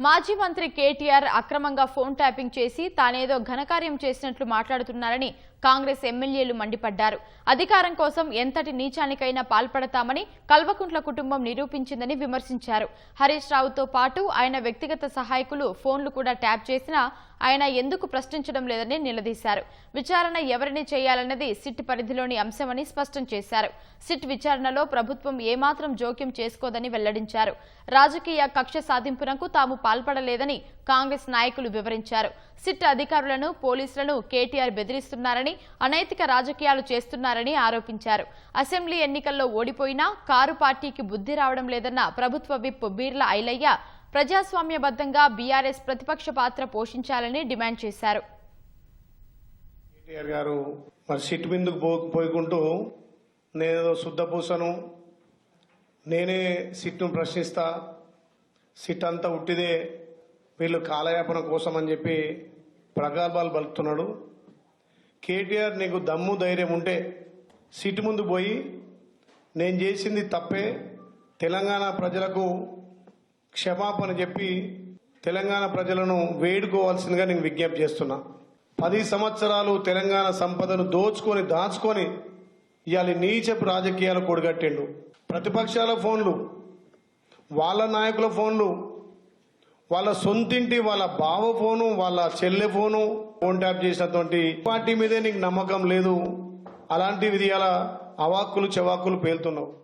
మాజీ మంత్రి కేటీఆర్ అక్రమంగా ఫోన్ ట్యాపింగ్ చేసి తానేదో ఘనకార్యం చేసినట్లు మాట్లాడుతున్నారని కాంగ్రెస్ ఎమ్మెల్యేలు మండిపడ్డారు. అధికారం కోసం ఎంతటి నీచానికైనా పాల్పడతామని కల్వకుంట్ల కుటుంబం నిరూపించిందని విమర్శించారు. హరీష్ రావుతో పాటు ఆయన వ్యక్తిగత సహాయకులు ఫోన్లు కూడా ట్యాప్ చేసినా ఆయన ఎందుకు ప్రశ్నించడం లేదని నిలదీశారు. విచారణ ఎవరిని చేయాలన్నది సిట్ పరిధిలోని అంశమని స్పష్టం చేశారు. సిట్ విచారణలో ప్రభుత్వం ఏమాత్రం జోక్యం చేసుకోదని వెల్లడించారు. రాజకీయ కక్ష సాధింపునకు తాము పాల్పడలేదని కాంగ్రెస్ నాయకులు వివరించారు. సిట్ అధికారులను పోలీసులను కేటీఆర్ బెదిరిస్తున్నారని అనైతిక రాజకీయాలు చేస్తున్నారని ఆరోపించారు. అసెంబ్లీ ఎన్నికల్లో ఓడిపోయినా కారు పార్టీకి బుద్ధి రావడం లేదన్న ప్రభుత్వ విప్ బీర్ల ఐలయ్య ప్రజాస్వామ్యబద్ధంగా బీఆర్ఎస్ ప్రతిపక్ష పాత్ర పోషించాలని డిమాండ్ చేశారు. కేటీఆర్ గారు మరి సిట్ పోయికుంటూ నేనేదో శుద్ధపూసను నేనే సిట్ను ప్రశ్నిస్తా సిట్ అంతా ఉట్టిదే వీళ్ళు కాలయాపన కోసం అని చెప్పి ప్రగల్భాలు పలుకుతున్నాడు. కేటీఆర్ నీకు దమ్ము ధైర్యం ఉంటే సిట్ ముందు పోయి నేను చేసింది తప్పే తెలంగాణ ప్రజలకు క్షమాపణ చెప్పి తెలంగాణ ప్రజలను వేడుకోవాల్సిందిగా నేను విజ్ఞప్తి చేస్తున్నా. పది సంవత్సరాలు తెలంగాణ సంపదను దోచుకొని దాచుకొని ఇవాళ నీచపు రాజకీయాలు కొడగట్టిండు ప్రతిపక్షాల ఫోన్లు వాళ్ళ నాయకుల ఫోన్లు వాళ్ళ సొంతింటి వాళ్ళ బావ ఫోను వాళ్ళ చెల్లె ఫోను ఫోన్ ట్యాప్ చేసినటువంటి పార్టీ మీదే నీకు నమ్మకం లేదు. అలాంటివి ఇలా అవాక్కులు చెవాక్కులు పేలుతున్నావు.